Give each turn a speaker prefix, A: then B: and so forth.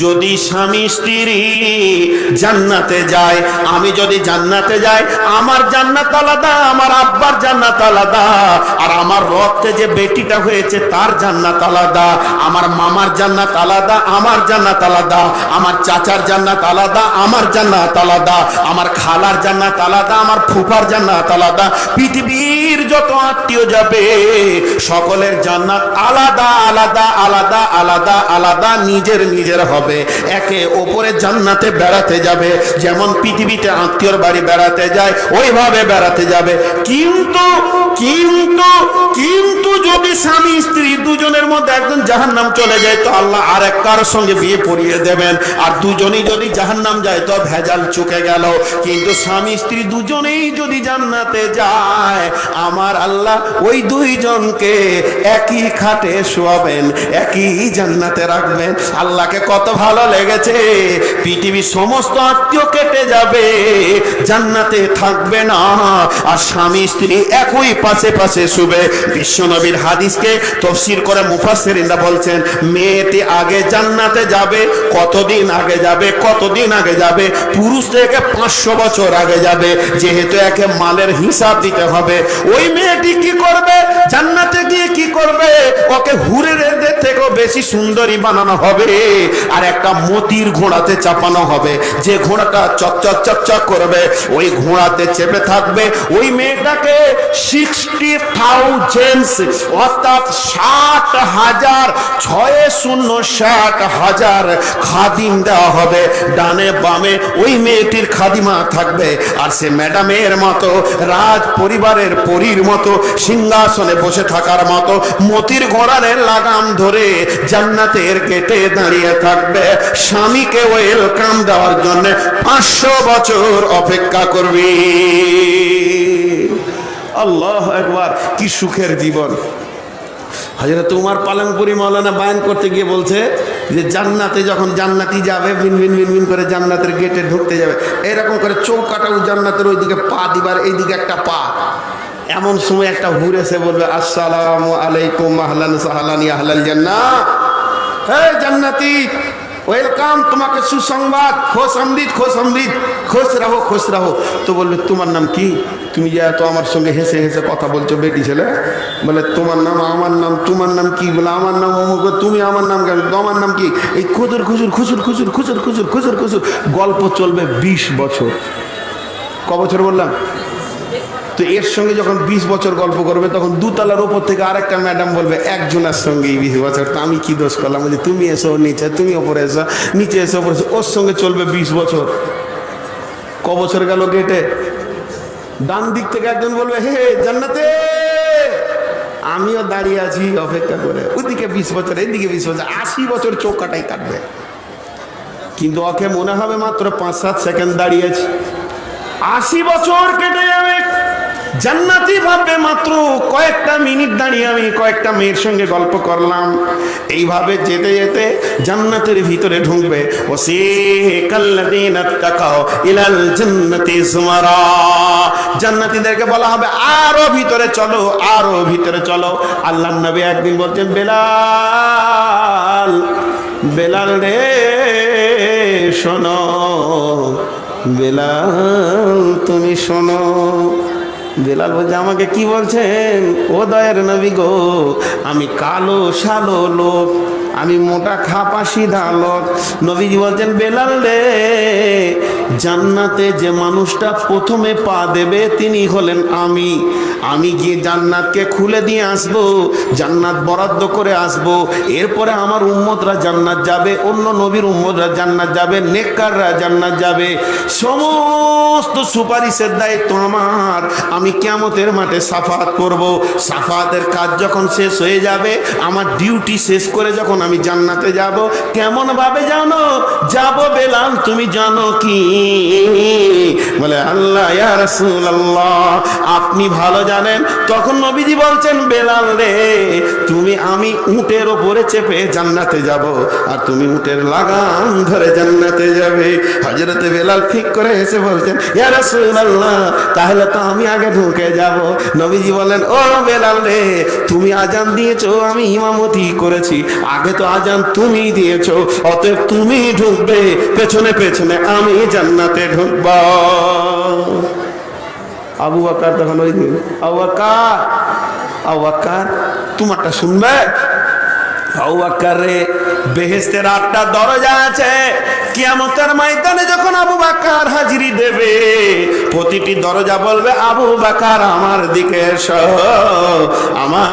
A: যদি স্বামী স্ত্রী জান্নাতে যায় আমি যদি জান্নাতে যাই আমার জান্নাত আলাদা আমার আব্বার জান্নাত আলাদা আর আমার রক্তে যে বেটিটা হয়েছে তার জান্নাত আলাদা আমার মামার জান্নাত আলাদা আমার জান্নাত আলাদা আমার চাচার জান্নাত আলাদা আমার জান্নাত আলাদা আমার খালার জান্নাত আলাদা আমার ফুফার জান্নাত আলাদা পৃথিবীর যত আত্মীয় যাবে সকলের জান্নাত আলাদা আলাদা আলাদা আলাদা আলাদা নিজের নিজের হবে। একে ওপরে জান্নাতে বেড়াতে যাবে। যেমন পৃথিবীতে আত্মীয়র বাড়ি বেড়াতে যায়, ওইভাবে বেড়াতে যাবে। কিন্তু কিন্তু কিন্তু যদি স্বামী, স্ত্রী দুজনের মধ্যে একজন জাহান্নাম চলে যায়, তো আল্লাহ আর এক কারোর সঙ্গে বিয়ে পড়িয়ে দেবেন। আর দুজনেই যদি জাহান্নাম যায়, তো ভেজাল চুকে গেল। কিন্তু স্বামী, স্ত্রী দুজনেই যদি জান্নাতে যায়, আমার আল্লাহ ওই দুইজনকে একই খাটে শোয়াবেন, একই জান্নাতে রাখবেন। আল্লাহকে কত ভালো লেগেছে। পৃথিবীর সমস্ত আত্মীয় কেটে যাবে, জান্নাতে থাকবে না। আর স্বামী, স্ত্রী একই পাশে পাশে শুবে। বিশ্বনবীর হাদিসকে তফসির করে মুফাসসিরিনরা বলছেন, মেয়েটি আগে জান্নাতে যাবে, কতদিন আগে যাবে, কতদিন আগে যাবে? পুরুষ থেকে পাঁচশো বছর আগে যাবে, যেহেতু একে মালের হিসাব দিতে হবে। ওই মেয়েটি কি করবে? জান্নাতে গিয়ে কি করবে? ওকে হুরের থেকেও বেশি সুন্দরী বানানো হবে আর একটা মতির ঘোড়াতে চাপানো হবে। যে ঘোড়াটা চকচক চকচক করবে, ওই ঘোড়াতে চেপে থাকবে। ওই মেয়েটাকে অর্থাৎ ষাট হাজার ছয় শূন্য ষাট হাজার খাদিম দেওয়া হবে। ডানে বামে ওই মেয়েটির খাদিমা থাকবে। আর সে মতো, রাজ পরিবারের পরীর মতো, সিংহাসনে বসে থাকার মতো, মতির ঘোড়ানের লাগাম ধরে জান্নাতের গেটে দাঁড়িয়ে থাকবে। স্বামীকে ওয়েলকাম দেওয়ার জন্য পাঁচশো বছর অপেক্ষা করবি। আল্লাহ একবার, কি সুখের জীবন। হজরত উমার পালনপুরি মৌলানা বায়ন করতে গিয়ে বলছে যে, জান্নাতে যখন জান্নাতি যাবে, ভিন ভিন ভিন ভিন করে জান্নাতের গেটে ঢুকতে যাবে। এরকম করে চৌকাটা ও জান্নাতের ওইদিকে পা দিবার, এইদিকে একটা পা। এমন সময় একটা হুর এসে বলবে, আসসালাম আলাইকুম, আহলান সাহলান আহলাল জান্নাহ। হে জান্নাতি ওয়েলকাম, তোমাকে সুসংবাদ। খোশ অমৃত খোশ অমৃত খোশ রাহো খোশ রাহো। তো বলবে, তোমার নাম কি? তুমি যে এত আমার সঙ্গে হেসে হেসে কথা বলছো, বেটি ছেলে। বলে, তোমার নাম, আমার নাম, তোমার নাম কি? বলে, আমার নাম অমুক, তুমি আমার নাম কেন? তোমার নাম কি? এই খুচুর খুচুর খুচুর খুচুর খুচুর খুচুর খুচুর খুচুর গল্প চলবে বিশ বছর। ক বছর বললাম? তো এর সঙ্গে যখন বিশ বছর গল্প করবে, তখন দুতলার ওপর থেকে আরেকটা ম্যাডাম বলবে, একজনের সঙ্গে এই বিশ বছর, তো আমি কি দোষ করলাম? বলছি, তুমি এসো, নিচে, তুমি ওপরে এসো, নিচে এসো, ওপরে এসো। ওর সঙ্গে চলবে বিশ বছর। ক বছর গেল গেটে ডান দিক থেকে একজন বলবে, হে জান্নাতে! আমিও দাঁড়িয়ে আছি, অপেক্ষা করে। ওইদিকে বিশ বছর এইদিকে বিশ বছর, আশি বছর চোখ কাটাই কাটবে। কিন্তু ওকে মনে হবে মাত্র পাঁচ সাত সেকেন্ড দাঁড়িয়েছে আশি বছর কেটে যাবে জান্নাতি ভাববে মাত্র কয়েকটা মিনিট দাঁড়িয়ে আমি কয়েকটা মেয়ের সঙ্গে গল্প করলাম। এইভাবে যেতে যেতে জান্নাতের ভিতরে ঢুকবে। ও সে ইলাল জান্নাতীদেরকে বলা হবে, আরও ভিতরে চলো, আরও ভিতরে চলো। আল্লাহ নবী একদিন বলছেন, বেলাল বেলাল রে, শোনো, বেলাল, তুমি শোনো। বেলাল বলছে, আমাকে কি বলছেন? ও দয়ের নবী গো, আমি কালো সালো লোক, আমি মোটা খাপা সিধা লোক। নবীজি বলছেন, বেলাল রে জান্নাতে যে মানুষটা প্রথমে পা দেবে, তিনি হলেন আমি। আমি গিয়ে জান্নাতকে খুলে দিয়ে আসব, জান্নাত বরাদ্দ করে আসব। এরপরে আমার উম্মতরা জান্নাত যাবে, অন্য নবীর উম্মতরা জান্নাত যাবে, নেককাররা জান্নাত যাবে। সমস্ত সুপারিশের দায়িত্ব আমার। আমি কেমতের মাঠে সাফাত করব। সাফাতের কাজ যখন শেষ হয়ে যাবে, আমার ডিউটি শেষ করে যখন আমি জান্নাতে যাব, কেমনভাবে জানো? যাব বেলাল, তুমি জানো কি? الرحيم বলে, আল্লাহ, ইয়া আপনি ভালো জানেন? তখন নবীজি বলছেন, বেলাল রে, তুমি, আমি উটের ওপরে চেপে জান্নাতে যাব আর তুমি উটের লাগাম ধরে জান্নাতে যাবে। হযরতে বেলাল ঠিক করে এসে বলছেন, ইয়া তাহলে তো আমি আগে ঢুকে যাব। নবীজি বলেন ও বেলাল রে, তুমি আজান দিয়েছ, আমি ইমামতি করেছি। আগে তো আজান তুমি দিয়েছ, অতএব তুমি ঢুকবে, পেছনে পেছনে আমি জান্নাতে ঢুকব। আবু আকার তখন ওই দিন, আবু আকার আবু আকার তোমারটা শুনবে? আবু আকার রে বেহেস্তের আটটা দরজা আছে। যখন আবু হাজিরি দেবে, প্রতিটি দরজা বলবে, আবু বাকার, আমার দিকে আমার